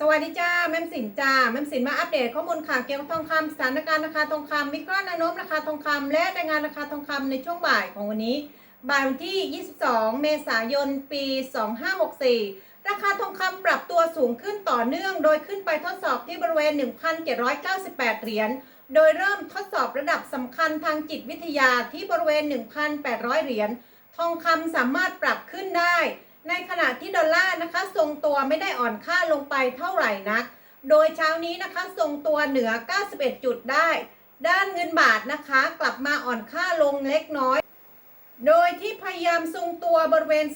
สวัสดีจ้าแม่มสินจ้าแม่มสินมาอัปเดตข้อมูลข่าวเกี่ยวกับทองคำสถานการณ์ราคาทองคำวิเคราะห์แนวโน้มราคาทองคำและรายงานราคาทองคำในช่วงบ่ายของวันนี้ บ่ายวันที่ 22 เมษายน ปี 2564 ราคาทองคำปรับตัวสูงขึ้นต่อเนื่อง โดยขึ้นไปทดสอบที่บริเวณ 1,798 เหรียญโดยเริ่มทดสอบระดับสำคัญทางจิตวิทยาที่บริเวณ 1,800 เหรียญทองคำสามารถปรับขึ้นได้ ในขณะที่ดอลลาร์นะคะทรงตัวไม่ได้อ่อนค่าลงไปเท่าไหร่นัก โดยเช้านี้นะคะทรงตัวเหนือ 91 จุดได้ ด้านเงินบาทนะคะ กลับมาอ่อนค่าลงเล็กน้อย โดยที่พยายามทรงตัวบริเวณ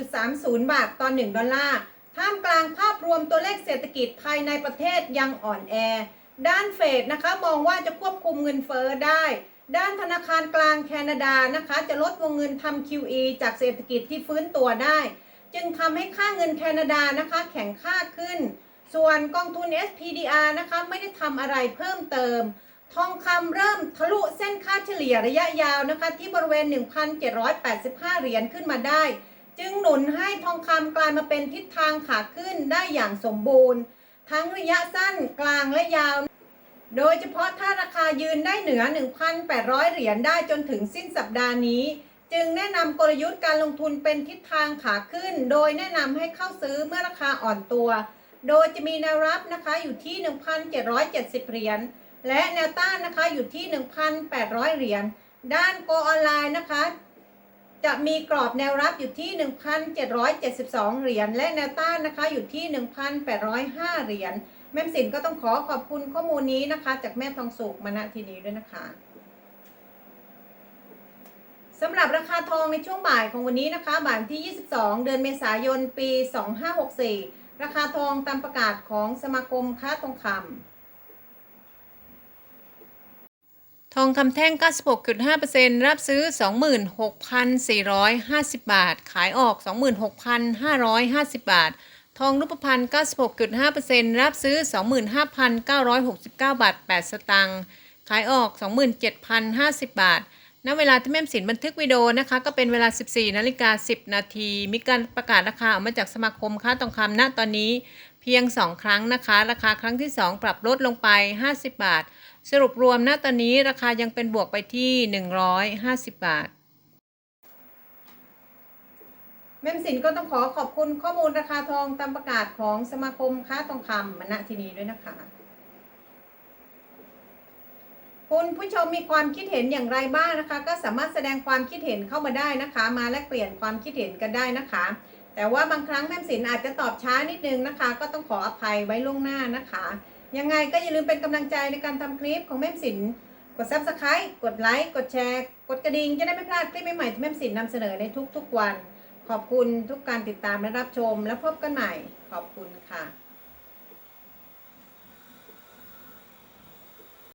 31.30 บาทต่อ 1 ดอลลาร์ท่ามกลางภาพรวมตัวเลขเศรษฐกิจภายในประเทศยังอ่อนแอ ด้านเฟดนะคะมองว่าจะควบคุมเงินเฟ้อได้ ด้านธนาคารกลางแคนาดานะคะ จะลดวงเงินทำ QE จากเศรษฐกิจที่ฟื้นตัวได้ จึงทำให้ค่าเงินแคนาดานะคะ แข็งค่าขึ้น ส่วนกองทุน SPDR นะคะไม่ได้ทำอะไรเพิ่มเติม ทองคำเริ่มทะลุเส้นค่าเฉลี่ยระยะยาวนะคะ ที่บริเวณ 1,785 เหรียญขึ้นมาได้ จึงหนุนให้ทองคำกลายมาเป็นทิศทางขาขึ้นได้อย่างสมบูรณ์ ทั้งระยะสั้นกลางและยาว โดยเฉพาะถ้าราคายืนได้เหนือ 1,800 เหรียญได้จนถึงสิ้นสัปดาห์นี้ จึงแนะนำกลยุทธ์การลงทุนเป็นทิศทางขาขึ้น โดยแนะนำให้เข้าซื้อเมื่อราคาอ่อนตัว โดยจะมีแนวรับนะคะอยู่ที่ 1,770 เหรียญและแนวต้านนะคะอยู่ที่ 1,800 เหรียญด้านโกออนไลน์นะคะ จะมีกรอบแนวรับอยู่ที่ 1,772 เหรียญ และแนวต้านนะคะอยู่ที่ 1,805 เหรียญ แม่สินก็ต้องขอขอบคุณข้อมูลนี้นะคะ จากแม่ทองสุกมาณทีนี้ด้วยนะคะสำหรับราคาทองในช่วงบ่ายของวันนี้นะคะบ่ายที่ 22 เดือนเมษายน ปี 2564 ราคาทองตามประกาศของสมาคมค้าทองคำ ท องคำแท่ง 96.5%รับซื้อ 26,450 บาท ขายออก 26,550 บาท ทองรูปพรรณ96.5%รับซื้อ 25,969 บาท 8 สตางค์ ขายออก 27,050 บาท ณ เวลาที่แม่มสินบันทึกวิดีโอนะคะ ก็เป็นเวลา 14นาฬิกา10 นาที มีการประกาศราคาออกมาจากสมาคมค้าทองคำณตอนนี้เพียง 2 ครั้งนะคะ ราคาครั้งที่ 2 ปรับลดลงไป 50 บาท สรุปรวมณตอนนี้ราคายังเป็นบวกไปที่ 150 บาท แม่มสินก็ต้องขอขอบคุณข้อมูลราคาทองตามประกาศของสมาคมค้าทองคำมาณที่นี้ด้วยนะคะ คุณผู้ชมมีความคิดเห็นอย่างไรบ้างนะคะ ก็สามารถแสดงความคิดเห็นเข้ามาได้นะคะ มาแลกเปลี่ยนความคิดเห็นกันได้นะคะ แต่ว่าบางครั้งแม่มสินอาจจะตอบช้านิดนึงนะคะ ก็ต้องขออภัยไว้ล่วงหน้านะคะ ยังไงก็อย่าลืมเป็นกำลังใจในการทำคลิปของแม่สิน กด subscribe กดไลค์ กดแชร์ กดกระดิ่งจะได้ไม่พลาดคลิปใหม่ๆที่แม่สินนำเสนอในทุกๆวัน ขอบคุณทุกการติดตามและรับชม แล้วพบกันใหม่ ขอบคุณค่ะ